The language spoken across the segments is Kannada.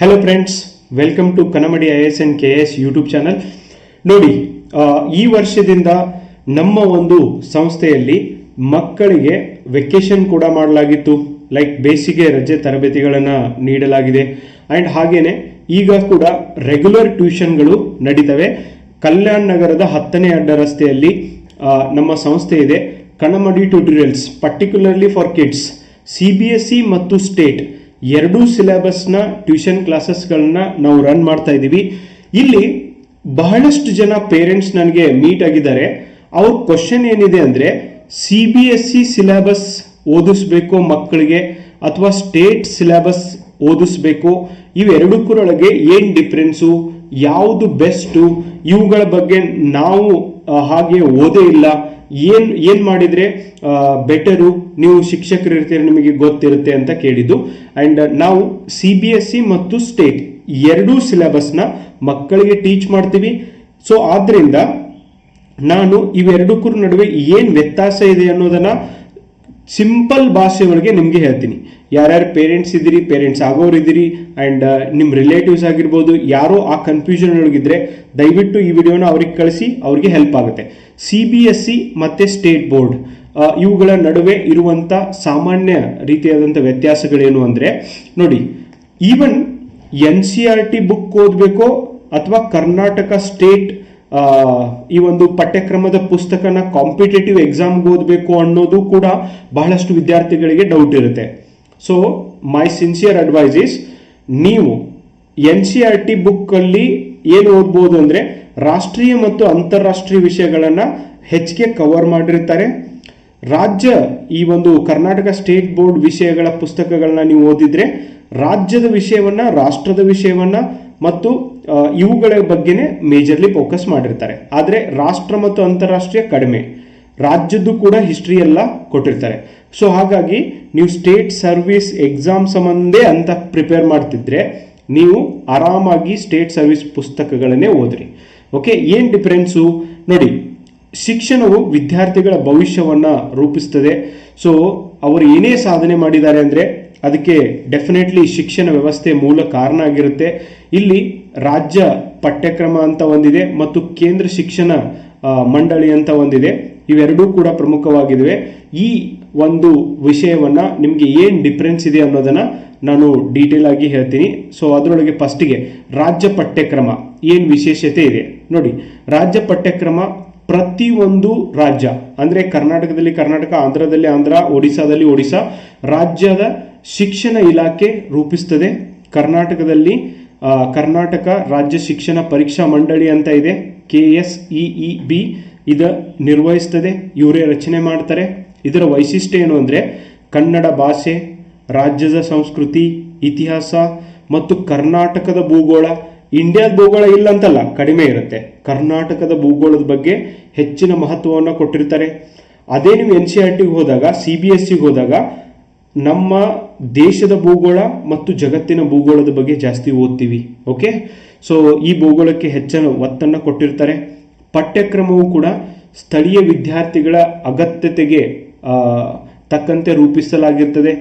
Hello friends welcome to Kanamadi I S N K S YouTube channel ನೋಡಿ ಈ ವರ್ಷದಿಂದ ನಮ್ಮ ಒಂದು ಸಂಸ್ಥೆಯಲ್ಲಿ ಮಕ್ಕಳಿಗೆ ವೆಕೇಶನ್ ಕೂಡ ಮಾಡಲಾಗಿತ್ತು. ಲೈಕ್ ಬೇಸಿಗೆ, ರಜೆ ತರಬೇತಿಗಳನ್ನು ನೀಡಲಾಗಿದೆ. ಆ್ಯಂಡ್ ಹಾಗೇನೆ ಈಗ ಕೂಡ ರೆಗ್ಯುಲರ್ ಟ್ಯೂಷನ್ಗಳು ನಡೀತವೆ. ಕಲ್ಯಾಣ್ ನಗರದ ಹತ್ತನೇ ಅಡ್ಡ ರಸ್ತೆಯಲ್ಲಿ ನಮ್ಮ ಸಂಸ್ಥೆ ಇದೆ. Kanamadi tutorials particularly for kids C B S C ಮತ್ತು ಸ್ಟೇಟ್ ಎರಡೂ ಸಿಲೆಬಸ್ನ ಟ್ಯೂಷನ್ ಕ್ಲಾಸಸ್ಗಳನ್ನ ನಾವು ರನ್ ಮಾಡ್ತಾ ಇದ್ದೀವಿ. ಇಲ್ಲಿ ಬಹಳಷ್ಟು ಜನ ಪೇರೆಂಟ್ಸ್ ನನಗೆ ಮೀಟ್ ಆಗಿದ್ದಾರೆ. ಅವ್ರ ಕ್ವಶನ್ ಏನಿದೆ ಅಂದರೆ C B S C syllabus ಓದಿಸ್ಬೇಕು ಮಕ್ಕಳಿಗೆ ಅಥವಾ ಸ್ಟೇಟ್ ಸಿಲೆಬಸ್ ಓದಿಸ್ಬೇಕು. ಇವೆರಡಕ್ಕರೊಳಗೆ ಏನು ಡಿಫ್ರೆನ್ಸು ಯಾವುದು ಬೆಸ್ಟು ಇವುಗಳ ಬಗ್ಗೆ ನಾವು ಹಾಗೆ ಓದೇ ಇಲ್ಲ. ಏನ್ ಏನ್ ಮಾಡಿದ್ರೆ ಬೆಟರು ನೀವು ಶಿಕ್ಷಕರು ಇರ್ತೀರಿ, ನಿಮಗೆ ಗೊತ್ತಿರುತ್ತೆ ಅಂತ ಕೇಳಿದ್ದು. ಅಂಡ್ ನಾವು ಸಿ ಬಿ ಎಸ್ ಸಿ ಮತ್ತು ಸ್ಟೇಟ್ ಎರಡೂ ಸಿಲೆಬಸ್ನ ಮಕ್ಕಳಿಗೆ ಟೀಚ್ ಮಾಡ್ತೀವಿ. ಸೊ ಆದ್ದರಿಂದ ನಾನು ಇವೆರಡಕ್ಕೂ ನಡುವೆ ಏನು ವ್ಯತ್ಯಾಸ ಇದೆ ಅನ್ನೋದನ್ನ ಸಿಂಪಲ್ ಭಾಷೆ ಒಳಗೆ ನಿಮಗೆ ಹೇಳ್ತೀನಿ. ಯಾರ್ಯಾರು ಪೇರೆಂಟ್ಸ್ ಇದ್ದೀರಿ ಪೇರೆಂಟ್ಸ್ ಆಗೋರು ಇದ್ದೀರಿ ಆ್ಯಂಡ್ ನಿಮ್ಮ ರಿಲೇಟಿವ್ಸ್ ಆಗಿರ್ಬೋದು, ಯಾರೋ ಆ ಕನ್ಫ್ಯೂಷನ್ ಒಳಗಿದ್ರೆ ದಯವಿಟ್ಟು ಈ ವಿಡಿಯೋನ ಅವ್ರಿಗೆ ಕಳಿಸಿ, ಅವ್ರಿಗೆ ಹೆಲ್ಪ್ ಆಗುತ್ತೆ. ಸಿ ಬಿ ಎಸ್ ಸಿ ಮತ್ತು ಸ್ಟೇಟ್ ಬೋರ್ಡ್ ಇವುಗಳ ನಡುವೆ ಇರುವಂಥ ಸಾಮಾನ್ಯ ರೀತಿಯಾದಂಥ ವ್ಯತ್ಯಾಸಗಳೇನು ಅಂದರೆ, ನೋಡಿ even N C R T book ಓದಬೇಕೋ ಅಥವಾ ಕರ್ನಾಟಕ ಸ್ಟೇಟ್ ಈ ಒಂದು ಪಠ್ಯಕ್ರಮದ ಪುಸ್ತಕನ ಕಾಂಪಿಟೇಟಿವ್ ಎಕ್ಸಾಮ್ಗೆ ಓದಬೇಕು ಅನ್ನೋದು ಕೂಡ ಬಹಳಷ್ಟು ವಿದ್ಯಾರ್ಥಿಗಳಿಗೆ ಡೌಟ್ ಇರುತ್ತೆ. So my sincere advice is ನೀವು ಎನ್ ಸಿ ಆರ್ ಟಿ ಬುಕ್ಕಲ್ಲಿ ಏನು ಓದ್ಬೋದು ಅಂದರೆ ರಾಷ್ಟ್ರೀಯ ಮತ್ತು ಅಂತಾರಾಷ್ಟ್ರೀಯ ವಿಷಯಗಳನ್ನು ಹೆಚ್ಚಿಗೆ ಕವರ್ ಮಾಡಿರ್ತಾರೆ. ರಾಜ್ಯ ಈ ಒಂದು ಕರ್ನಾಟಕ ಸ್ಟೇಟ್ ಬೋರ್ಡ್ ವಿಷಯಗಳ ಪುಸ್ತಕಗಳನ್ನ ನೀವು ಓದಿದ್ರೆ, ರಾಜ್ಯದ ವಿಷಯವನ್ನ, ರಾಷ್ಟ್ರದ ವಿಷಯವನ್ನ ಮತ್ತು ಇವುಗಳ ಬಗ್ಗೆನೇ ಮೇಜರ್ಲಿ ಫೋಕಸ್ ಮಾಡಿರ್ತಾರೆ. ಆದರೆ ರಾಷ್ಟ್ರ ಮತ್ತು ಅಂತಾರಾಷ್ಟ್ರೀಯ ಕಡಿಮೆ. ರಾಜ್ಯದ್ದು ಕೂಡ ಹಿಸ್ಟ್ರಿ ಎಲ್ಲ ಕೊಟ್ಟಿರ್ತಾರೆ. ಸೊ ಹಾಗಾಗಿ ನೀವು ಸ್ಟೇಟ್ ಸರ್ವಿಸ್ ಎಕ್ಸಾಮ್ ಸಂಬಂಧೇ ಅಂತ ಪ್ರಿಪೇರ್ ಮಾಡ್ತಿದ್ರೆ ನೀವು ಆರಾಮಾಗಿ ಸ್ಟೇಟ್ ಸರ್ವಿಸ್ ಪುಸ್ತಕಗಳನ್ನೇ ಓದ್ರಿ. ಓಕೆ, ಏನು ಡಿಫ್ರೆನ್ಸು? ನೋಡಿ, ಶಿಕ್ಷಣವು ವಿದ್ಯಾರ್ಥಿಗಳ ಭವಿಷ್ಯವನ್ನ ರೂಪಿಸ್ತದೆ. ಸೊ, ಅವರು ಏನೇ ಸಾಧನೆ ಮಾಡಿದ್ದಾರೆ ಅಂದರೆ ಅದಕ್ಕೆ ಡೆಫಿನೆಟ್ಲಿ ಶಿಕ್ಷಣ ವ್ಯವಸ್ಥೆ ಮೂಲ ಕಾರಣ ಆಗಿರುತ್ತೆ. ಇಲ್ಲಿ ರಾಜ್ಯ ಪಠ್ಯಕ್ರಮ ಅಂತ ಒಂದಿದೆ ಮತ್ತು ಕೇಂದ್ರ ಶಿಕ್ಷಣ ಮಂಡಳಿ ಅಂತ ಒಂದಿದೆ. ಇವೆರಡೂ ಕೂಡ ಪ್ರಮುಖವಾಗಿದೆ ಈ ಒಂದು ವಿಷಯವನ್ನ ನಿಮಗೆ ಏನು ಡಿಫ್ರೆನ್ಸ್ ಇದೆ ಅನ್ನೋದನ್ನ ನಾನು ಡೀಟೇಲ್ ಆಗಿ ಹೇಳ್ತೀನಿ. ಸೊ ಅದರೊಳಗೆ ಫಸ್ಟಿಗೆ ರಾಜ್ಯ ಪಠ್ಯಕ್ರಮ ಏನು ವಿಶೇಷತೆ ಇದೆ? ನೋಡಿ, ರಾಜ್ಯ ಪಠ್ಯಕ್ರಮ ಪ್ರತಿಯೊಂದು ರಾಜ್ಯ, ಅಂದರೆ ಕರ್ನಾಟಕದಲ್ಲಿ ಕರ್ನಾಟಕ, ಆಂಧ್ರದಲ್ಲಿ ಆಂಧ್ರ ಒಡಿಶಾದಲ್ಲಿ ಒಡಿಶಾ ರಾಜ್ಯದ ಶಿಕ್ಷಣ ಇಲಾಖೆ ರೂಪಿಸ್ತದೆ. ಕರ್ನಾಟಕದಲ್ಲಿ ಕರ್ನಾಟಕ ರಾಜ್ಯ ಶಿಕ್ಷಣ ಪರೀಕ್ಷಾ ಮಂಡಳಿ ಅಂತ ಇದೆ. ಕೆ ಎಸ್ ಇ ಬಿ ಇದ ನಿರ್ವಹಿಸ್ತದೆ. ಇವರೇ ರಚನೆ ಮಾಡ್ತಾರೆ. ಇದರ ವೈಶಿಷ್ಟ್ಯ ಏನು ಅಂದರೆ ಕನ್ನಡ ಭಾಷೆ, ರಾಜ್ಯದ ಸಂಸ್ಕೃತಿ, ಇತಿಹಾಸ ಮತ್ತು ಕರ್ನಾಟಕದ ಭೂಗೋಳ. ಇಂಡಿಯಾದ ಭೂಗೋಳ ಇಲ್ಲ ಅಂತಲ್ಲ, ಕಡಿಮೆ ಇರುತ್ತೆ. ಕರ್ನಾಟಕದ ಭೂಗೋಳದ ಬಗ್ಗೆ ಹೆಚ್ಚಿನ ಮಹತ್ವವನ್ನು ಕೊಟ್ಟಿರ್ತಾರೆ. ಅದೇ ನೀವು ಎನ್ ಸಿ ಆರ್ ಟಿಗೆ ಹೋದಾಗ ಸಿ ಬಿ ಎಸ್ ಸಿಗೆ ಹೋದಾಗ, ನಮ್ಮ ದೇಶದ ಭೂಗೋಳ ಮತ್ತು ಜಗತ್ತಿನ ಭೂಗೋಳದ ಬಗ್ಗೆ ಜಾಸ್ತಿ ಓದ್ತೀವಿ ಓಕೆ ಸೊ ಈ ಭೂಗೋಳಕ್ಕೆ ಹೆಚ್ಚಿನ ಒತ್ತನ್ನು ಕೊಟ್ಟಿರ್ತಾರೆ. ಪಠ್ಯಕ್ರಮವು ಕೂಡ ಸ್ಥಳೀಯ ವಿದ್ಯಾರ್ಥಿಗಳ ಅಗತ್ಯತೆಗೆ ತಕ್ಕಂತೆ ರೂಪಿಸಲಾಗಿರ್ತದೆ.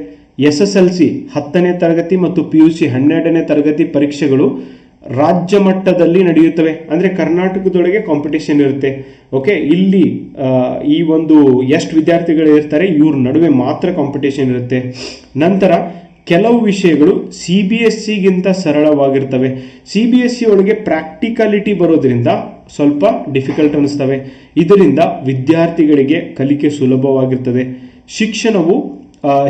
ಎಸ್ ಎಸ್ ಎಲ್ ಸಿ ಹತ್ತನೇ ತರಗತಿ ಮತ್ತು ಪಿ ಯು ಸಿ ಹನ್ನೆರಡನೇ ತರಗತಿ ಪರೀಕ್ಷೆಗಳು ರಾಜ್ಯ ಮಟ್ಟದಲ್ಲಿ ನಡೆಯುತ್ತವೆ. ಅಂದರೆ ಕರ್ನಾಟಕದೊಳಗೆ ಕಾಂಪಿಟೇಷನ್ ಇರುತ್ತೆ. ಓಕೆ ಇಲ್ಲಿ ಈ ಒಂದು ಎಷ್ಟು ವಿದ್ಯಾರ್ಥಿಗಳು ಇರ್ತಾರೆ, ಇವ್ರ ನಡುವೆ ಮಾತ್ರ ಕಾಂಪಿಟೇಷನ್ ಇರುತ್ತೆ. ನಂತರ ಕೆಲವು ವಿಷಯಗಳು ಸಿ ಬಿ ಎಸ್ ಸಿಗಿಂತ ಸರಳವಾಗಿರ್ತವೆ. ಸಿ ಬಿ ಎಸ್ ಸಿ ಒಳಗೆ ಪ್ರಾಕ್ಟಿಕಾಲಿಟಿ ಬರೋದ್ರಿಂದ ಸ್ವಲ್ಪ ಡಿಫಿಕಲ್ಟ್ ಅನಿಸ್ತವೆ. ಇದರಿಂದ ವಿದ್ಯಾರ್ಥಿಗಳಿಗೆ ಕಲಿಕೆ ಸುಲಭವಾಗಿರ್ತದೆ. ಶಿಕ್ಷಣವು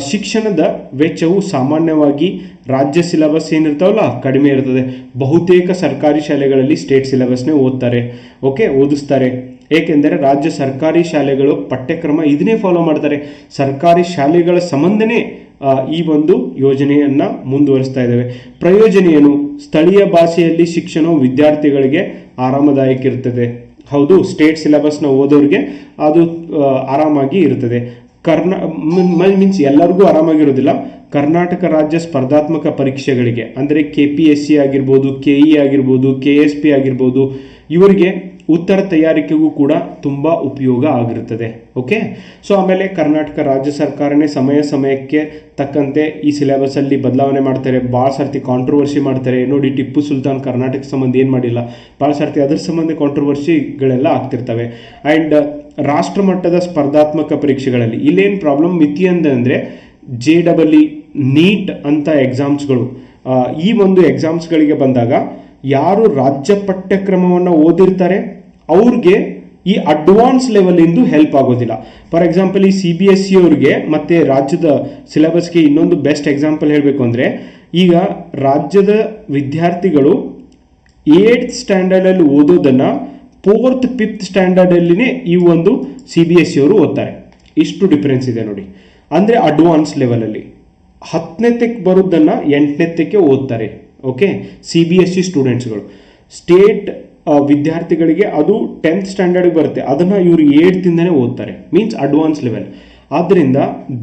ಶಿಕ್ಷಣದ ವೆಚ್ಚವು ಸಾಮಾನ್ಯವಾಗಿ ರಾಜ್ಯ ಸಿಲೆಬಸ್ ಏನಿರ್ತಾವಲ್ಲ ಕಡಿಮೆ ಇರ್ತದೆ ಬಹುತೇಕ ಸರ್ಕಾರಿ ಶಾಲೆಗಳಲ್ಲಿ ಸ್ಟೇಟ್ ಸಿಲೆಬಸ್ನೇ ಓದ್ತಾರೆ. ಓಕೆ, ಓದಿಸ್ತಾರೆ. ಏಕೆಂದರೆ ರಾಜ್ಯ ಸರ್ಕಾರಿ ಶಾಲೆಗಳು ಪಠ್ಯಕ್ರಮ ಇದನ್ನೇ ಫಾಲೋ ಮಾಡ್ತಾರೆ. ಸರ್ಕಾರಿ ಶಾಲೆಗಳ ಸಂಬಂಧನೇ ಈ ಒಂದು ಯೋಜನೆಯನ್ನು ಮುಂದುವರಿಸ್ತಾ ಇದ್ದಾವೆ. ಪ್ರಯೋಜನ ಏನು? ಸ್ಥಳೀಯ ಭಾಷೆಯಲ್ಲಿ ಶಿಕ್ಷಣವು ವಿದ್ಯಾರ್ಥಿಗಳಿಗೆ ಆರಾಮದಾಯಕ ಇರ್ತದೆ ಹೌದು, ಸ್ಟೇಟ್ ಸಿಲೆಬಸ್ನ ಓದೋರಿಗೆ ಅದು ಆರಾಮಾಗಿ ಇರ್ತದೆ ಕರ್ನಾ ಮೀನ್ಸ್ ಎಲ್ಲರಿಗೂ ಆರಾಮಾಗಿರೋದಿಲ್ಲ ಕರ್ನಾಟಕ ರಾಜ್ಯ ಸ್ಪರ್ಧಾತ್ಮಕ ಪರೀಕ್ಷೆಗಳಿಗೆ, ಅಂದರೆ ಕೆ ಪಿ ಎಸ್ ಸಿ ಆಗಿರ್ಬೋದು ಕೆ ಇ ಆಗಿರ್ಬೋದು ಕೆ ಎಸ್ ಪಿ ಆಗಿರ್ಬೋದು, ಇವರಿಗೆ ಉತ್ತರ ತಯಾರಿಕೆಗೂ ಕೂಡ ತುಂಬ ಉಪಯೋಗ ಆಗಿರುತ್ತದೆ. ಓಕೆ ಸೊ ಆಮೇಲೆ ಕರ್ನಾಟಕ ರಾಜ್ಯ ಸರ್ಕಾರನೇ ಸಮಯ ಸಮಯಕ್ಕೆ ತಕ್ಕಂತೆ ಈ ಸಿಲೆಬಸಲ್ಲಿ ಬದಲಾವಣೆ ಮಾಡ್ತಾರೆ. ಭಾಳ ಸರ್ತಿ ಕಾಂಟ್ರವರ್ಸಿ ಮಾಡ್ತಾರೆ. ನೋಡಿ, ಟಿಪ್ಪು ಸುಲ್ತಾನ್ ಕರ್ನಾಟಕ ಸಂಬಂಧ ಏನು ಮಾಡಿಲ್ಲ. ಭಾಳ ಸರ್ತಿ ಅದ್ರ ಸಂಬಂಧ ಕಾಂಟ್ರವರ್ಸಿಗಳೆಲ್ಲ ಆಗ್ತಿರ್ತವೆ. ಆ್ಯಂಡ್ ರಾಷ್ಟ್ರ ಮಟ್ಟದ ಸ್ಪರ್ಧಾತ್ಮಕ ಪರೀಕ್ಷೆಗಳಲ್ಲಿ. ಇಲ್ಲೇನು ಪ್ರಾಬ್ಲಮ್ ಮಿತಿ ಅಂದರೆ ಜೆ ಡಬಲ್ ನೀಟ್ ಅಂತ ಎಕ್ಸಾಮ್ಸ್ಗಳು ಈ ಒಂದು ಎಕ್ಸಾಮ್ಸ್ಗಳಿಗೆ ಬಂದಾಗ ಯಾರು ರಾಜ್ಯ ಪಠ್ಯಕ್ರಮವನ್ನು ಓದಿರ್ತಾರೆ? ಅವ್ರಿಗೆ ಈ ಅಡ್ವಾನ್ಸ್ ಲೆವೆಲಿಂದು ಹೆಲ್ಪ್ ಆಗೋದಿಲ್ಲ. ಫಾರ್ ಎಕ್ಸಾಂಪಲ್ ಈ ಸಿ ಬಿ ಎಸ್ ಸಿ ಅವ್ರಿಗೆ ಮತ್ತು ರಾಜ್ಯದ ಸಿಲೆಬಸ್ಗೆ ಇನ್ನೊಂದು ಬೆಸ್ಟ್ ಎಕ್ಸಾಂಪಲ್ ಹೇಳಬೇಕು ಅಂದರೆ, ಈಗ ರಾಜ್ಯದ ವಿದ್ಯಾರ್ಥಿಗಳು ಏಟ್ ಸ್ಟ್ಯಾಂಡರ್ಡಲ್ಲಿ ಓದೋದನ್ನು ಫೋರ್ತ್, ಫಿಫ್ತ್ ಸ್ಟ್ಯಾಂಡರ್ಡಲ್ಲಿನೇ ಈ ಒಂದು ಸಿ ಬಿ ಎಸ್ ಇವರು ಓದ್ತಾರೆ. ಇಷ್ಟು ಡಿಫ್ರೆನ್ಸ್ ಇದೆ ನೋಡಿ. ಅಂದರೆ ಅಡ್ವಾನ್ಸ್ ಲೆವೆಲಲ್ಲಿ ಹತ್ತನೇತಕ್ಕೆ ಬರೋದನ್ನು ಎಂಟನೇತಕ್ಕೆ ಓದ್ತಾರೆ okay C B S C ಸ್ಟೂಡೆಂಟ್ಸ್ಗಳು state ವಿದ್ಯಾರ್ಥಿಗಳಿಗೆ ಅದು ಟೆಂತ್ ಸ್ಟ್ಯಾಂಡರ್ಡ್ಗೆ ಬರುತ್ತೆ. ಅದನ್ನು ಇವರು ಏಟ್ತಿಂದನೇ ಓದ್ತಾರೆ. ಮೀನ್ಸ್ ಅಡ್ವಾನ್ಸ್ ಲೆವೆಲ್ ಆದ್ದರಿಂದ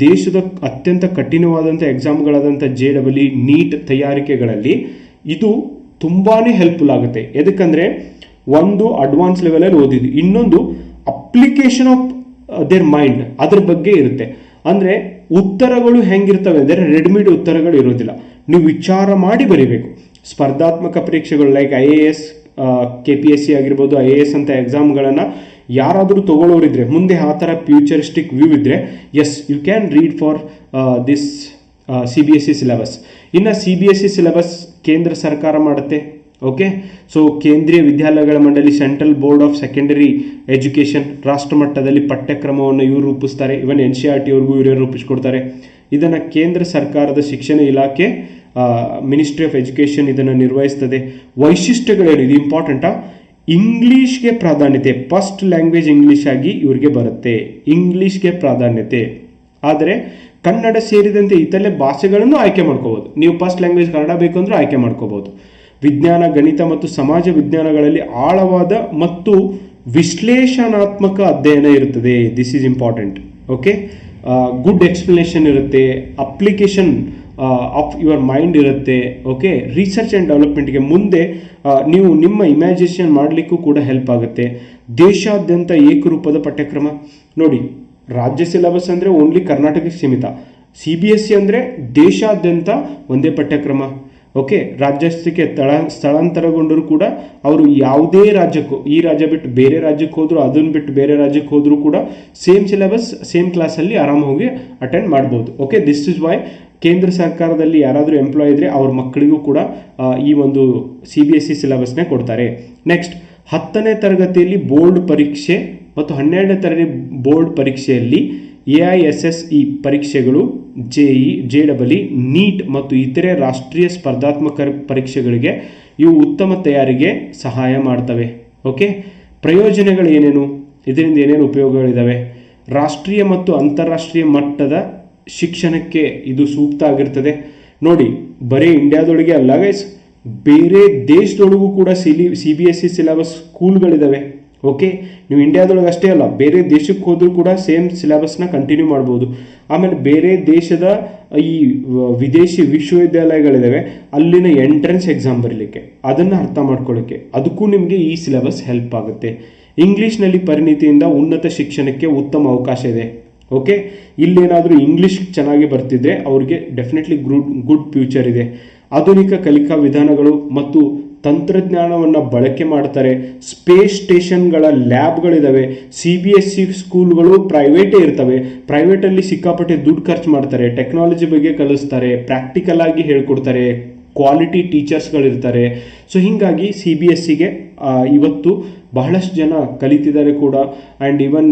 ದೇಶದ ಅತ್ಯಂತ ಕಠಿಣವಾದಂಥ ಎಕ್ಸಾಮ್ಗಳಾದಂಥ ಜೆ ಡಬಲ್ ಇ ನೀಟ್ ತಯಾರಿಕೆಗಳಲ್ಲಿ ಇದು ತುಂಬಾ ಹೆಲ್ಪ್ಫುಲ್ ಆಗುತ್ತೆ. ಎದಕ್ಕಂದರೆ ಒಂದು ಅಡ್ವಾನ್ಸ್ ಲೆವೆಲಲ್ಲಿ ಓದಿದ್ದು. ಇನ್ನೊಂದು ಅಪ್ಲಿಕೇಶನ್ ಆಫ್ ದೇರ್ ಮೈಂಡ್ ಅದ್ರ ಬಗ್ಗೆ ಇರುತ್ತೆ. ಅಂದರೆ ಉತ್ತರಗಳು ಹೆಂಗಿರ್ತವೆ ಅಂದರೆ ರೆಡಿಮೇಡ್ ಉತ್ತರಗಳು ಇರೋದಿಲ್ಲ. ನೀವು ವಿಚಾರ ಮಾಡಿ ಬರೀಬೇಕು. ಸ್ಪರ್ಧಾತ್ಮಕ ಪರೀಕ್ಷೆಗಳು like I A S K P S C ಆಗಿರ್ಬೋದು ಐ ಎ ಎಸ್ ಅಂತ ಎಕ್ಸಾಮ್ಗಳನ್ನು ಯಾರಾದರೂ ತಗೊಳ್ಳೋರಿದ್ರೆ ಮುಂದೆ ಆ ಥರ ಫ್ಯೂಚರಿಸ್ಟಿಕ್ ವ್ಯೂ ಇದ್ದರೆ yes you can read for this C B S C syllabus ಇನ್ನು C B S C syllabus ಕೇಂದ್ರ ಸರ್ಕಾರ ಮಾಡುತ್ತೆ. ಓಕೆ ಸೊ ಕೇಂದ್ರೀಯ ವಿದ್ಯಾಲಯಗಳ ಮಂಡಳಿ central board of secondary education ರಾಷ್ಟ್ರ ಮಟ್ಟದಲ್ಲಿ ಪಠ್ಯಕ್ರಮವನ್ನು ಇವರು ರೂಪಿಸ್ತಾರೆ. Even N C E R ಅವ್ರಿಗೂ ಇವರೇ ರೂಪಿಸ್ಕೊಡ್ತಾರೆ. ಇದನ್ನು ಕೇಂದ್ರ ಸರ್ಕಾರದ ಶಿಕ್ಷಣ ಇಲಾಖೆ ಮಿನಿಸ್ಟ್ರಿ ಆಫ್ ಎಜುಕೇಷನ್ ಇದನ್ನು ನಿರ್ವಹಿಸ್ತದೆ. ವೈಶಿಷ್ಟ್ಯಗಳೇನು ಇದು ಇಂಪಾರ್ಟೆಂಟಾ ಇಂಗ್ಲೀಷ್ಗೆ ಪ್ರಾಧಾನ್ಯತೆ ಫಸ್ಟ್ ಲ್ಯಾಂಗ್ವೇಜ್ ಇಂಗ್ಲೀಷ್ ಆಗಿ ಇವ್ರಿಗೆ ಬರುತ್ತೆ. ಇಂಗ್ಲೀಷ್ಗೆ ಪ್ರಾಧಾನ್ಯತೆ. ಆದರೆ, ಕನ್ನಡ ಸೇರಿದಂತೆ ಇತರೆ ಭಾಷೆಗಳನ್ನು ಆಯ್ಕೆ ಮಾಡ್ಕೋಬೋದು. ನೀವು ಫಸ್ಟ್ ಲ್ಯಾಂಗ್ವೇಜ್ ಕನ್ನಡ ಬೇಕು ಆಯ್ಕೆ ಮಾಡ್ಕೋಬೋದು. ವಿಜ್ಞಾನ, ಗಣಿತ ಮತ್ತು ಸಮಾಜ ವಿಜ್ಞಾನಗಳಲ್ಲಿ ಆಳವಾದ ಮತ್ತು ವಿಶ್ಲೇಷಣಾತ್ಮಕ ಅಧ್ಯಯನ ಇರುತ್ತದೆ. This is important okay good explanation ಇರುತ್ತೆ. ಅಪ್ಲಿಕೇಶನ್ ಆಫ್ ಯುವರ್ ಮೈಂಡ್ ಇರುತ್ತೆ. ಓಕೆ ರಿಸರ್ಚ್ ಆ್ಯಂಡ್ ಡೆವಲಪ್ಮೆಂಟ್ಗೆ ಮುಂದೆ ನೀವು ನಿಮ್ಮ ಇಮ್ಯಾಜಿನೇಷನ್ ಮಾಡಲಿಕ್ಕೂ ಕೂಡ ಹೆಲ್ಪ್ ಆಗುತ್ತೆ. ದೇಶಾದ್ಯಂತ ಏಕರೂಪದ ಪಠ್ಯಕ್ರಮ. ನೋಡಿ, ರಾಜ್ಯ ಸಿಲೆಬಸ್ ಅಂದರೆ ಓನ್ಲಿ ಕರ್ನಾಟಕಕ್ಕೆ ಸೀಮಿತ. ಸಿ ಬಿ ಎಸ್ ಸಿ ಅಂದರೆ ದೇಶಾದ್ಯಂತ ಒಂದೇ ಪಠ್ಯಕ್ರಮ. ಓಕೆ ರಾಜ್ಯಕ್ಕೆ ತಳ, ಸ್ಥಳಾಂತರಗೊಂಡರೂ ಕೂಡ ಅವರು ಯಾವುದೇ ರಾಜ್ಯಕ್ಕೂ, ಈ ರಾಜ್ಯ ಬಿಟ್ಟು ಬೇರೆ ರಾಜ್ಯಕ್ಕೆ ಹೋದರೂ, ಅದನ್ನು ಬಿಟ್ಟು ಬೇರೆ ರಾಜ್ಯಕ್ಕೆ ಹೋದರೂ ಕೂಡ ಸೇಮ್ ಸಿಲೆಬಸ್, ಸೇಮ್ ಕ್ಲಾಸಲ್ಲಿ ಆರಾಮ ಹೋಗಿ ಅಟೆಂಡ್ ಮಾಡ್ಬೋದು. ಓಕೆ ದಿಸ್ ಇಸ್ ವೈ ಕೇಂದ್ರ ಸರ್ಕಾರದಲ್ಲಿ ಯಾರಾದರೂ ಎಂಪ್ಲಾಯ್ ಇದ್ದರೆ ಅವ್ರ ಮಕ್ಕಳಿಗೂ ಕೂಡ ಈ ಒಂದು ಸಿ ಬಿ ಎಸ್ ಸಿ ಸಿಲೆಬಸ್ನೇ ಕೊಡ್ತಾರೆ. ನೆಕ್ಸ್ಟ್ ಹತ್ತನೇ ತರಗತಿಯಲ್ಲಿ ಬೋರ್ಡ್ ಪರೀಕ್ಷೆ ಮತ್ತು ಹನ್ನೆರಡನೇ ತರಗತಿ ಬೋರ್ಡ್ ಪರೀಕ್ಷೆಯಲ್ಲಿ A I S S E ಪರೀಕ್ಷೆಗಳು, J E, J double E, NEET ಮತ್ತು ಇತರೆ ರಾಷ್ಟ್ರೀಯ ಸ್ಪರ್ಧಾತ್ಮಕ ಪರೀಕ್ಷೆಗಳಿಗೆ ಇವು ಉತ್ತಮ ತಯಾರಿಗೆ ಸಹಾಯ ಮಾಡ್ತವೆ. ಓಕೆ? ಪ್ರಯೋಜನಗಳು ಏನೇನು? ಇದರಿಂದ ಏನೇನು ಉಪಯೋಗಗಳಿದ್ದಾವೆ ರಾಷ್ಟ್ರೀಯ ಮತ್ತು ಅಂತಾರಾಷ್ಟ್ರೀಯ ಮಟ್ಟದ ಶಿಕ್ಷಣಕ್ಕೆ ಇದು ಸೂಕ್ತ ಆಗಿರ್ತದೆ. ನೋಡಿ, ಬರೀ ಇಂಡಿಯಾದೊಳಗೆ ಅಲ್ಲ ಗೈಸ್ ಬೇರೆ ದೇಶದೊಳಗೂ ಕೂಡ ಸಿಲಿ, C B S C syllabus ಸ್ಕೂಲ್ಗಳಿದ್ದಾವೆ okay ನೀವು ಇಂಡಿಯಾದೊಳಗೆ ಅಷ್ಟೇ ಅಲ್ಲ, ಬೇರೆ ದೇಶಕ್ಕೆ ಹೋದರೂ ಕೂಡ ಸೇಮ್ ಸಿಲೆಬಸ್ನ ಕಂಟಿನ್ಯೂ ಮಾಡ್ಬೋದು. ಆಮೇಲೆ ಬೇರೆ ದೇಶದ ಈ ವಿದೇಶಿ ವಿಶ್ವವಿದ್ಯಾಲಯಗಳಿದ್ದಾವೆ ಅಲ್ಲಿನ ಎಂಟ್ರೆನ್ಸ್ ಎಕ್ಸಾಮ್ ಬರಲಿಕ್ಕೆ, ಅದನ್ನು ಅರ್ಥ ಮಾಡ್ಕೊಳ್ಳೋಕ್ಕೆ ಅದಕ್ಕೂ ನಿಮಗೆ ಈ ಸಿಲೆಬಸ್ ಹೆಲ್ಪ್ ಆಗುತ್ತೆ. ಇಂಗ್ಲೀಷ್ನಲ್ಲಿ ಪರಿಣಿತಿಯಿಂದ ಉನ್ನತ ಶಿಕ್ಷಣಕ್ಕೆ ಉತ್ತಮ ಅವಕಾಶ ಇದೆ. ಓಕೆ ಇಲ್ಲೇನಾದರೂ ಇಂಗ್ಲೀಷ್ ಚೆನ್ನಾಗಿ ಬರ್ತಿದ್ರೆ ಅವ್ರಿಗೆ ಡೆಫಿನೆಟ್ಲಿ ಗುಡ್ ಗುಡ್ ಫ್ಯೂಚರ್ ಇದೆ. ಆಧುನಿಕ ಕಲಿಕಾ ವಿಧಾನಗಳು ಮತ್ತು ತಂತ್ರಜ್ಞಾನವನ್ನು ಬಳಕೆ ಮಾಡ್ತಾರೆ. ಸ್ಪೇಸ್ ಸ್ಟೇಷನ್ಗಳ ಲ್ಯಾಬ್ಗಳಿದ್ದಾವೆ ಸಿ ಬಿ ಎಸ್ ಸಿ ಸ್ಕೂಲ್ಗಳು ಪ್ರೈವೇಟೇ ಇರ್ತವೆ. ಪ್ರೈವೇಟಲ್ಲಿ ಸಿಕ್ಕಾಪಟ್ಟೆ ದುಡ್ಡು ಖರ್ಚು ಮಾಡ್ತಾರೆ. ಟೆಕ್ನಾಲಜಿ ಬಗ್ಗೆ ಕಲಿಸ್ತಾರೆ. ಪ್ರಾಕ್ಟಿಕಲ್ ಆಗಿ ಹೇಳ್ಕೊಡ್ತಾರೆ. ಕ್ವಾಲಿಟಿ ಟೀಚರ್ಸ್ಗಳಿರ್ತಾರೆ ಸೊ ಹೀಗಾಗಿ ಸಿ ಬಿ ಎಸ್ ಸಿಗೆ ಇವತ್ತು ಬಹಳಷ್ಟು ಜನ ಕಲಿತಿದ್ದಾರೆ ಕೂಡ. And even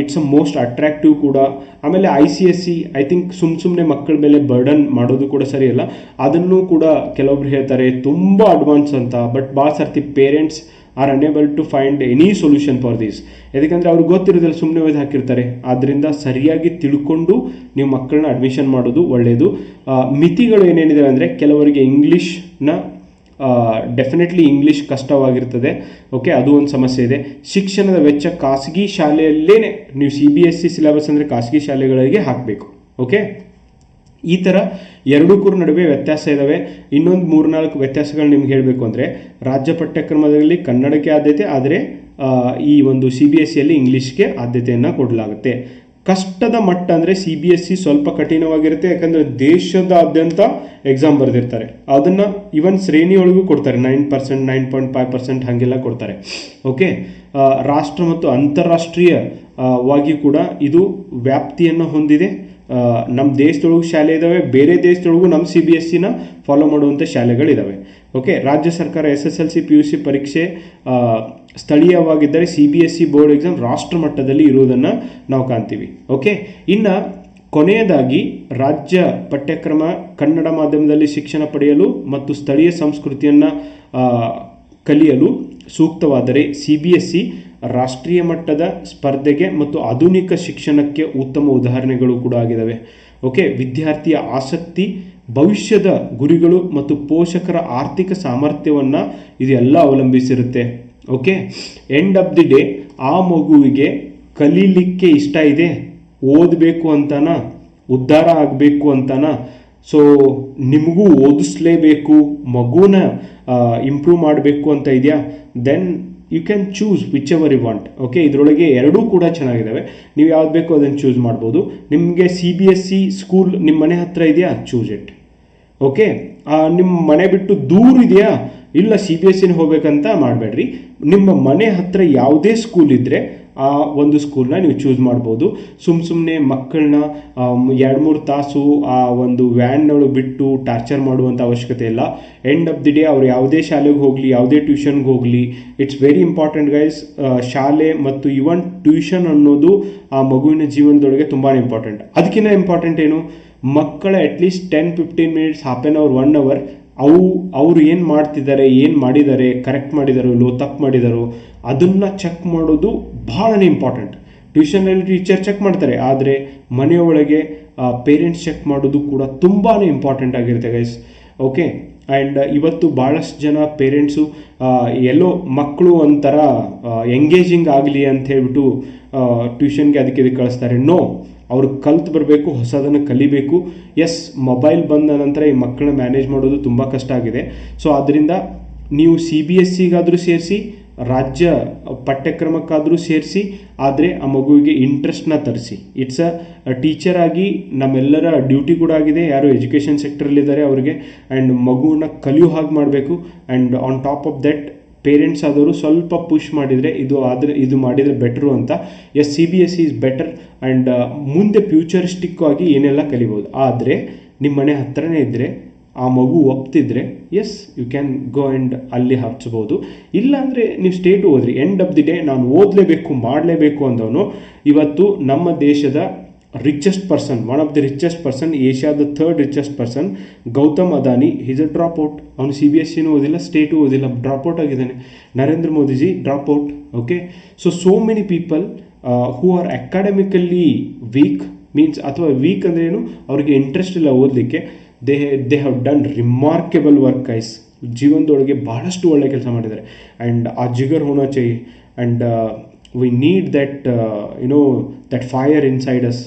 it's a most attractive ಕೂಡ. ಆಮೇಲೆ I C S C I think ಸುಮ್ಮ ಸುಮ್ಮನೆ ಮಕ್ಕಳ ಮೇಲೆ ಬರ್ಡನ್ ಮಾಡೋದು ಕೂಡ ಸರಿಯಲ್ಲ ಅದನ್ನು ಕೂಡ ಕೆಲವೊಬ್ರು ಹೇಳ್ತಾರೆ, ತುಂಬ ಅಡ್ವಾನ್ಸ್ ಅಂತ. ಬಟ್ ಭಾಳ ಸರ್ತಿ parents are unable to find any solution for this ಯಾಕಂದರೆ ಅವ್ರಿಗೆ ಗೊತ್ತಿರೋದಿಲ್ಲ ಸುಮ್ಮನೆ ಒಯ್ದು ಹಾಕಿರ್ತಾರೆ. ಆದ್ದರಿಂದ ಸರಿಯಾಗಿ ತಿಳ್ಕೊಂಡು ನೀವು ಮಕ್ಕಳನ್ನ ಅಡ್ಮಿಷನ್ ಮಾಡೋದು ಒಳ್ಳೆಯದು ಮಿತಿಗಳು ಏನೇನಿದೆ ಅಂದರೆ ಕೆಲವರಿಗೆ ಇಂಗ್ಲೀಷ್ನ ಡೆಫಿನೆಟ್ಲಿ ಇಂಗ್ಲೀಷ್ ಕಷ್ಟವಾಗಿರ್ತದೆ. ಓಕೆ ಅದು ಒಂದು ಸಮಸ್ಯೆ ಇದೆ. ಶಿಕ್ಷಣದ ವೆಚ್ಚ ಖಾಸಗಿ ಶಾಲೆಯಲ್ಲೇ ನೀವು C B S C syllabus ಅಂದರೆ ಖಾಸಗಿ ಶಾಲೆಗಳಿಗೆ ಹಾಕಬೇಕು. ಓಕೆ ಈ ಥರ ಎರಡಕ್ಕೂ ನಡುವೆ ವ್ಯತ್ಯಾಸ ಇದ್ದಾವೆ ಇನ್ನೊಂದು ಮೂರ್ನಾಲ್ಕು ವ್ಯತ್ಯಾಸಗಳು ನಿಮ್ಗೆ ಹೇಳಬೇಕು ಅಂದರೆ, ರಾಜ್ಯ ಪಠ್ಯಕ್ರಮದಲ್ಲಿ ಕನ್ನಡಕ್ಕೆ ಆದ್ಯತೆ, ಆದರೆ ಈ ಒಂದು ಸಿ ಬಿ ಎಸ್ ಸಿಯಲ್ಲಿ ಇಂಗ್ಲೀಷ್ಗೆ ಆದ್ಯತೆಯನ್ನು ಕೊಡಲಾಗುತ್ತೆ. ಕಷ್ಟದ ಮಟ್ಟ ಅಂದರೆ ಸಿ ಬಿ ಎಸ್ ಸಿ ಸ್ವಲ್ಪ ಕಠಿಣವಾಗಿರುತ್ತೆ, ಯಾಕಂದರೆ ದೇಶದಾದ್ಯಂತ ಎಕ್ಸಾಮ್ ಬರೆದಿರ್ತಾರೆ. ಅದನ್ನು ಇವನ್ ಶ್ರೇಣಿಯೊಳಗೂ ಕೊಡ್ತಾರೆ nine percent nine point five percent ಹಾಗೆಲ್ಲ ಕೊಡ್ತಾರೆ. ಓಕೆ ರಾಷ್ಟ್ರ ಮತ್ತು ಅಂತಾರಾಷ್ಟ್ರೀಯ ವಾಗಿ ಕೂಡ ಇದು ವ್ಯಾಪ್ತಿಯನ್ನು ಹೊಂದಿದೆ. ನಮ್ಮ ದೇಶದೊಳಗೂ ಶಾಲೆ ಇದ್ದಾವೆ ಬೇರೆ ದೇಶದೊಳಗೂ ನಮ್ಮ ಸಿ ಬಿ ಎಸ್ ಸಿನ ಫಾಲೋ ಮಾಡುವಂಥ ಶಾಲೆಗಳಿದ್ದಾವೆ ಓಕೆ ರಾಜ್ಯ ಸರ್ಕಾರ S S L C P U C ಪರೀಕ್ಷೆ ಸ್ಥಳೀಯವಾಗಿದ್ದರೆ C B S C board exam ರಾಷ್ಟ್ರ ಮಟ್ಟದಲ್ಲಿ ಇರುವುದನ್ನು ನಾವು ಕಾಣ್ತೀವಿ. ಓಕೆ ಇನ್ನು ಕೊನೆಯದಾಗಿ ರಾಜ್ಯ ಪಠ್ಯಕ್ರಮ ಕನ್ನಡ ಮಾಧ್ಯಮದಲ್ಲಿ ಶಿಕ್ಷಣ ಪಡೆಯಲು ಮತ್ತು ಸ್ಥಳೀಯ ಸಂಸ್ಕೃತಿಯನ್ನು ಕಲಿಯಲು ಸೂಕ್ತವಾದರೆ ಸಿ ಬಿ ಎಸ್ ಸಿ ರಾಷ್ಟ್ರೀಯ ಮಟ್ಟದ ಸ್ಪರ್ಧೆಗೆ ಮತ್ತು ಆಧುನಿಕ ಶಿಕ್ಷಣಕ್ಕೆ ಉತ್ತಮ ಉದಾಹರಣೆಗಳು ಕೂಡ ಆಗಿದ್ದಾವೆ ಓಕೆ ವಿದ್ಯಾರ್ಥಿಯ ಆಸಕ್ತಿ, ಭವಿಷ್ಯದ ಗುರಿಗಳು ಮತ್ತು ಪೋಷಕರ ಆರ್ಥಿಕ ಸಾಮರ್ಥ್ಯವನ್ನು ಇದೆಲ್ಲ ಅವಲಂಬಿಸಿರುತ್ತೆ. Okay end of the day ಆ ಮಗುವಿಗೆ ಕಲೀಲಿಕ್ಕೆ ಇಷ್ಟ ಇದೆ? ಓದಬೇಕು ಅಂತಾನ? ಉದ್ಧಾರ ಆಗಬೇಕು ಅಂತಾನ? ಸೊ ನಿಮಗೂ ಓದಿಸ್ಲೇಬೇಕು, ಮಗುನ ಇಂಪ್ರೂವ್ ಮಾಡಬೇಕು ಅಂತ ಇದೆಯಾ? Then you can choose whichever you want okay ಇದರೊಳಗೆ ಎರಡೂ ಕೂಡ ಚೆನ್ನಾಗಿದ್ದಾವೆ ನೀವು ಯಾವ್ದು ಬೇಕೋ ಅದನ್ನು ಚೂಸ್ ಮಾಡ್ಬೋದು. ನಿಮಗೆ C B S C school ನಿಮ್ಮ ಮನೆ ಹತ್ರ ಇದೆಯಾ? ಚೂಸ್ ಇಟ್ ಓಕೆ ನಿಮ್ಮ ಮನೆ ಬಿಟ್ಟು ದೂರ ಇದೆಯಾ? ಇಲ್ಲ ಸಿ ಬಿ ಎಸ್ ಸಿನ ಹೋಗ್ಬೇಕಂತ ಮಾಡಬೇಡ್ರಿ. ನಿಮ್ಮ ಮನೆ ಹತ್ತಿರ ಯಾವುದೇ ಸ್ಕೂಲ್ ಇದ್ದರೆ ಆ ಒಂದು ಸ್ಕೂಲ್ನ ನೀವು ಚೂಸ್ ಮಾಡ್ಬೋದು. ಸುಮ್ಮ ಸುಮ್ಮನೆ ಮಕ್ಕಳನ್ನ ಎರಡು ಮೂರು ತಾಸು ಆ ಒಂದು ವ್ಯಾನ್ನೊಳಗೆ ಬಿಟ್ಟು ಟಾರ್ಚರ್ ಮಾಡುವಂಥ ಅವಶ್ಯಕತೆ ಇಲ್ಲ. ಎಂಡ್ ಆಫ್ ದಿ ಡೇ ಅವ್ರು ಯಾವುದೇ ಶಾಲೆಗೆ ಹೋಗಲಿ, ಯಾವುದೇ ಟ್ಯೂಷನ್ಗೆ ಹೋಗಲಿ ಇಟ್ಸ್ ವೆರಿ ಇಂಪಾರ್ಟೆಂಟ್ ಗೈಸ್ ಶಾಲೆ ಮತ್ತು ಇವನ್ ಟ್ಯೂಷನ್ ಅನ್ನೋದು ಆ ಮಗುವಿನ ಜೀವನದೊಳಗೆ ತುಂಬಾ ಇಂಪಾರ್ಟೆಂಟ್ ಅದಕ್ಕಿಂತ ಇಂಪಾರ್ಟೆಂಟ್ ಏನು? ಮಕ್ಕಳ at least ten fifteen minutes half an hour one hour ಅವು, ಅವರು ಏನು ಮಾಡ್ತಿದ್ದಾರೆ, ಏನು ಮಾಡಿದ್ದಾರೆ ಕರೆಕ್ಟ್ ಮಾಡಿದಾರೋ ಇಲ್ಲೋ ತಪ್ಪು ಮಾಡಿದಾರೋ, ಅದನ್ನು ಚೆಕ್ ಮಾಡೋದು ಬಹಳನೇ ಇಂಪಾರ್ಟೆಂಟ್ ಟ್ಯೂಷನಲ್ಲಿ ಟೀಚರ್ ಚೆಕ್ ಮಾಡ್ತಾರೆ, ಆದರೆ ಮನೆಯೊಳಗೆ ಪೇರೆಂಟ್ಸ್ ಚೆಕ್ ಮಾಡೋದು ಕೂಡ ತುಂಬಾ ಇಂಪಾರ್ಟೆಂಟ್ ಆಗಿರುತ್ತೆ ಗೈಸ್ ಓಕೆ ಆ್ಯಂಡ್ ಇವತ್ತು ಭಾಳಷ್ಟು ಜನ ಪೇರೆಂಟ್ಸು ಎಲ್ಲೋ ಮಕ್ಕಳು ಒಂಥರ ಎಂಗೇಜಿಂಗ್ ಆಗಲಿ ಅಂತ ಹೇಳ್ಬಿಟ್ಟು ಟ್ಯೂಷನ್ಗೆ ಅದಕ್ಕೆ ಇದಕ್ಕೆ ಕಳಿಸ್ತಾರೆ. ನೋ ಅವ್ರು ಕಲ್ತು ಬರಬೇಕು, ಹೊಸದನ್ನು ಕಲಿಬೇಕು. ಎಸ್ ಮೊಬೈಲ್ ಬಂದ ನಂತರ ಈ ಮಕ್ಕಳನ್ನ ಮ್ಯಾನೇಜ್ ಮಾಡೋದು ತುಂಬ ಕಷ್ಟ ಆಗಿದೆ. ಸೊ ಅದರಿಂದ ನೀವು ಸಿ ಬಿ ಎಸ್ ಸಿಗಾದರೂ ಸೇರಿಸಿ, ರಾಜ್ಯ ಪಠ್ಯಕ್ರಮಕ್ಕಾದರೂ ಸೇರಿಸಿ, ಆದರೆ ಆ ಮಗುವಿಗೆ ಇಂಟ್ರೆಸ್ಟ್ನ ತರಿಸಿ. ಇಟ್ಸ್ ಅ ಟೀಚರ್ ಆಗಿ ನಮ್ಮೆಲ್ಲರ ಡ್ಯೂಟಿ ಕೂಡ ಆಗಿದೆ. ಯಾರು ಎಜುಕೇಷನ್ ಸೆಕ್ಟರಲ್ಲಿದ್ದಾರೆ ಅವರಿಗೆ. ಆ್ಯಂಡ್ ಮಗುವನ್ನ ಕಲಿಯೋ ಹಾಗೆ ಮಾಡಬೇಕು. And on top of that parents ಆದವರು ಸ್ವಲ್ಪ ಪುಷ್ ಮಾಡಿದರೆ ಇದು ಆದರೆ ಇದು ಮಾಡಿದರೆ ಬೆಟ್ರು ಅಂತ. Yes C B S is better and ಮುಂದೆ ಫ್ಯೂಚರಿಸ್ಟಿಕ್ ಆಗಿ ಏನೆಲ್ಲ ಕಲಿಬೋದು ಆದರೆ ನಿಮ್ಮ ಮನೆ ಹತ್ತಿರನೇ ಇದ್ದರೆ ಆ ಮಗು ಒಪ್ತಿದ್ರೆ yes you can go and ಅಲ್ಲಿ ಹಚ್ಬೋದು. ಇಲ್ಲಾಂದರೆ ನೀವು ಸ್ಟೇಟ್ ಓದ್ರಿ ಎಂಡ್ ಆಫ್ ದಿ ಡೇ ನಾನು ಓದಲೇಬೇಕು, ಮಾಡಲೇಬೇಕು ಅಂದವನು, ಇವತ್ತು ನಮ್ಮ ದೇಶದ richest person one of the richest person ಏಷ್ಯಾದ third richest person Gautam Adani is a drop out ಅವನು ಸಿ ಬಿ ಎಸ್ ಸಿನೂ ಓದಿಲ್ಲ ಸ್ಟೇಟು ಓದಿಲ್ಲ ಡ್ರಾಪ್ ಔಟ್ ಆಗಿದ್ದಾನೆ. Narendra Modiji drop out okay so so many people who are academically weak means ಅಥವಾ ವೀಕ್ ಅಂದ್ರೆ ಏನು? ಅವರಿಗೆ ಇಂಟ್ರೆಸ್ಟ್ ಇಲ್ಲ ಓದಲಿಕ್ಕೆ. They they have done remarkable work ice ಜೀವನದೊಳಗೆ ಭಾಳಷ್ಟು ಒಳ್ಳೆ ಕೆಲಸ ಮಾಡಿದ್ದಾರೆ. ಆ್ಯಂಡ್ ಆ ಜಿಗರ್ ಹೋನಾಚೈ and we need that you know that fire inside us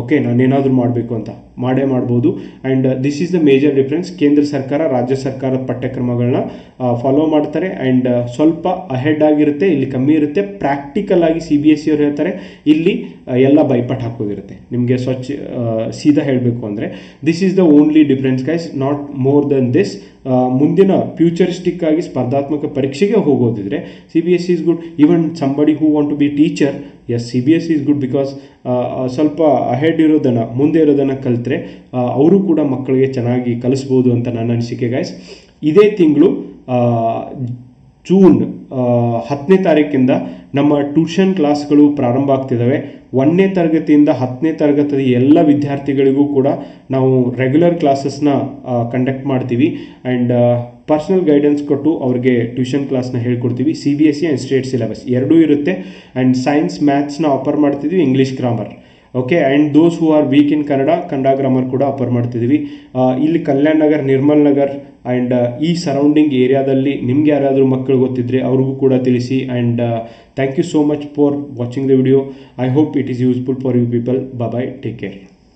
okay ನಾನೇನಾದರೂ ಮಾಡಬೇಕು ಅಂತ. ಮಾಡೇ ಮಾಡ್ಬೋದು. And this is the major difference ಕೇಂದ್ರ ಸರ್ಕಾರ, ರಾಜ್ಯ ಸರ್ಕಾರದ ಪಠ್ಯಕ್ರಮಗಳನ್ನ ಫಾಲೋ ಮಾಡ್ತಾರೆ. ಆ್ಯಂಡ್ ಸ್ವಲ್ಪ ಅಹೆಡ್ ಆಗಿರುತ್ತೆ, ಇಲ್ಲಿ ಕಮ್ಮಿ ಇರುತ್ತೆ. ಪ್ರಾಕ್ಟಿಕಲ್ ಆಗಿ ಸಿ ಬಿ ಎಸ್ ಸಿ ಅವ್ರು ಹೇಳ್ತಾರೆ. ಇಲ್ಲಿ ಎಲ್ಲ ಬೈಪಾಟ್ ಹಾಕೋದಿರುತ್ತೆ. ನಿಮಗೆ ಸ್ವಚ್ಛ ಸೀದಾ ಹೇಳಬೇಕು ಅಂದರೆ this is the only difference guys not more then this ಮುಂದಿನ ಫ್ಯೂಚರಿಸ್ಟಿಕ್ ಆಗಿ ಸ್ಪರ್ಧಾತ್ಮಕ ಪರೀಕ್ಷೆಗೆ ಹೋಗೋದಿದ್ರೆ C B S is good even somebody who want to be teacher S C B S is good because ಸ್ವಲ್ಪ ಅಹೆಡ್ ಇರೋದನ್ನು, ಮುಂದೆ ಇರೋದನ್ನು ಕಲಿತ್ರೆ ಅವರು ಕೂಡ ಮಕ್ಕಳಿಗೆ ಚೆನ್ನಾಗಿ ಕಲಿಸ್ಬೋದು ಅಂತ ನನ್ನ ಅನಿಸಿಕೆ ಗಾಯ್ಸ್ ಇದೇ ತಿಂಗಳು ಜೂನ್ ಹತ್ತನೇ ತಾರೀಕಿಂದ ನಮ್ಮ ಟ್ಯೂಷನ್ ಕ್ಲಾಸ್ಗಳು ಪ್ರಾರಂಭ ಆಗ್ತಿದ್ದಾವೆ. ಒಂದನೇ ತರಗತಿಯಿಂದ ಹತ್ತನೇ ತರಗತಿಯ ಎಲ್ಲ ವಿದ್ಯಾರ್ಥಿಗಳಿಗೂ ಕೂಡ ನಾವು ರೆಗ್ಯುಲರ್ ಕ್ಲಾಸಸ್ನ ಕಂಡಕ್ಟ್ ಮಾಡ್ತೀವಿ. ಆ್ಯಂಡ್ ಪರ್ಸನಲ್ ಗೈಡೆನ್ಸ್ ಕೊಟ್ಟು ಅವ್ರಿಗೆ ಟ್ಯೂಷನ್ ಕ್ಲಾಸ್ನ ಹೇಳ್ಕೊಡ್ತೀವಿ. C B S C and state syllabus ಎರಡೂ ಇರುತ್ತೆ. ಆ್ಯಂಡ್ ಸೈನ್ಸ್ ಮ್ಯಾಥ್ಸ್ನ ಆಫರ್ ಮಾಡ್ತಿದ್ವಿ English grammar okay and those who are weak in Kannada Kannada grammar ಕೂಡ ಆಫರ್ ಮಾಡ್ತಿದ್ದೀವಿ ಇಲ್ಲಿ ಕಲ್ಯಾಣ್ ನಗರ್, ನಿರ್ಮಲ್ ನಗರ್ ಆ್ಯಂಡ್ ಈ ಸರೌಂಡಿಂಗ್ ಏರಿಯಾದಲ್ಲಿ ನಿಮ್ಗೆ ಯಾರಾದರೂ ಮಕ್ಕಳು ಗೊತ್ತಿದ್ರೆ ಅವ್ರಿಗೂ ಕೂಡ ತಿಳಿಸಿ. And thank you so much for watching the video I hope it is useful for you people bye take care